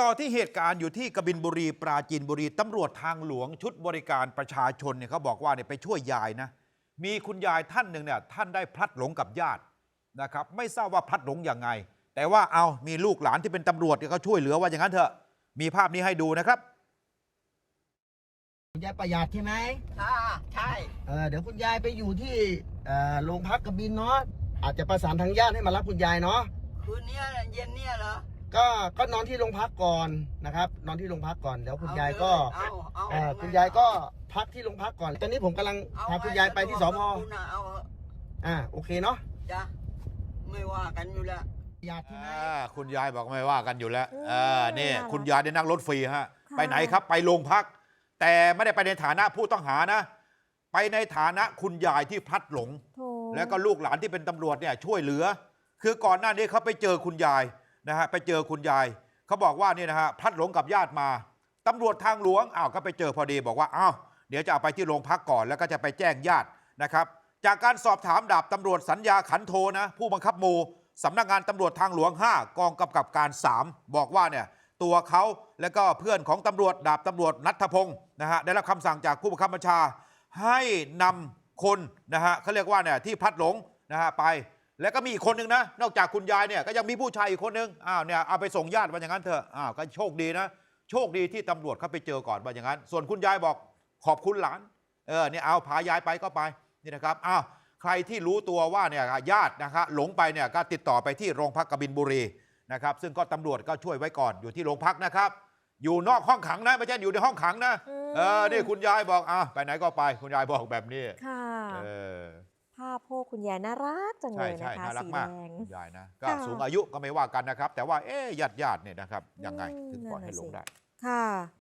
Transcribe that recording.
ต่อที่เหตุการณ์อยู่ที่กบินบุรีปราจีนบุรีตำรวจทางหลวงชุดบริการประชาชนเนี่ยเขาบอกว่าเนี่ยไปช่วยยายนะ มีคุณยายท่านหนึ่งเนี่ยท่านได้พลัดหลงกับญาตินะครับ ไม่ทราบว่าพลัดหลงยังไง แต่ว่าเอามีลูกหลานที่เป็นตำรวจที่เขาช่วยเหลือว่าอย่างนั้นเถอะมีภาพนี้ให้ดูนะครับคุณยายประหยัดใช่ไหมอ่าใช่เออเดี๋ยวคุณยายไปอยู่ที่เอ่อโรงพักกระบินเนาะอาจจะประสานทางญาติให้มารับคุณยายเนาะคืนเนี้ยเย็นเนี่ยเหรอ ก็ก็นอนที่โรงพักก่อนนะครับ นอนที่โรงพักก่อนเดี๋ยวคุณยายก็เอาเอาเอ่อคุณยายก็พักที่โรงพักก่อน ตอนนี้ผมกำลังเอพาคุณยายไปที่สพคุณน่ะเอาอ่าโอเคเนาะจ้ะไม่ว่ากันอยู่แล้วประหยัดใช่ไหมอ่าคุณยายบอกไม่ว่ากันอยู่แล้วอืมเออนี่น่ารักคุณยายได้นั่งรถฟรีฮะ ค่ะ ไปไหนครับไปโรงพัก แต่ไม่ได้ไปในฐานะผู้ต้องหานะ ไปในฐานะคุณยายที่พลัดหลง โถ แล้วก็ลูกหลานที่เป็นตำรวจเนี่ยช่วยเหลือ คือก่อนหน้านี้เขาไปเจอคุณยาย นะฮะไปเจอคุณยายเขาบอกว่านี่นะฮะพลัดหลงกับญาติมาตำรวจทางหลวงอ้าวก็ไปเจอพอดีบอกว่าอ้าวเดี๋ยวจะเอาไปที่โรงพักก่อนแล้วก็จะไปแจ้งญาตินะครับ จากการสอบถามดาบตำรวจสัญญาขันโทนะ ผู้บังคับหมู่สำนักงานตำรวจทางหลวง 5 กองกำกับการ 3 บอกว่าเนี่ยตัวเขาและก็เพื่อนของตำรวจดาบตำรวจนัทพงศ์นะฮะได้รับคำสั่งจากผู้บังคับบัญชาให้นำคนนะฮะเขาเรียกว่าเนี่ยที่พลัดหลงนะฮะไป แล้วก็มีอีกคนนึงนะ นอกจากคุณยายเนี่ยก็ยังมีผู้ชายอีกคนนึงอ้าวเนี่ยเอาไปส่งญาติว่าอย่างนั้นเถอะอ้าวก็โชคดีนะ โชคดีที่ตำรวจเขาไปเจอก่อนว่าอย่างนั้น ส่วนคุณยายบอกขอบคุณหลาน เออเนี่ยเอาพายายไปก็ไปนี่นะครับอ้าวใครที่รู้ตัวว่าเนี่ยญาตินะครับหลงไปเนี่ยก็ติดต่อไปที่โรงพักกบินบุรีนะครับ ซึ่งก็ตำรวจก็ช่วยไว้ก่อนอยู่ที่โรงพักนะครับ อยู่นอกห้องขังนะไม่ใช่อยู่ในห้องขังนะมเออนี่คุณยายบอกอะไปไหนก็ไป คุณยายบอกแบบนี้ค่ะ เออ ภาพโพกคุณยายน่ารักจังเลใช่ยใช่นะคะน่ารักสีมากแดงคุณยายนะก็ค่ะสูงอายุก็ไม่ว่ากันนะครับ แต่ว่าเอ๊ะญาติญาติๆเนี่ยนะครับยังไงอืมถึงปล่อยนั่ให้นน่ะลงสิได้ค่ะ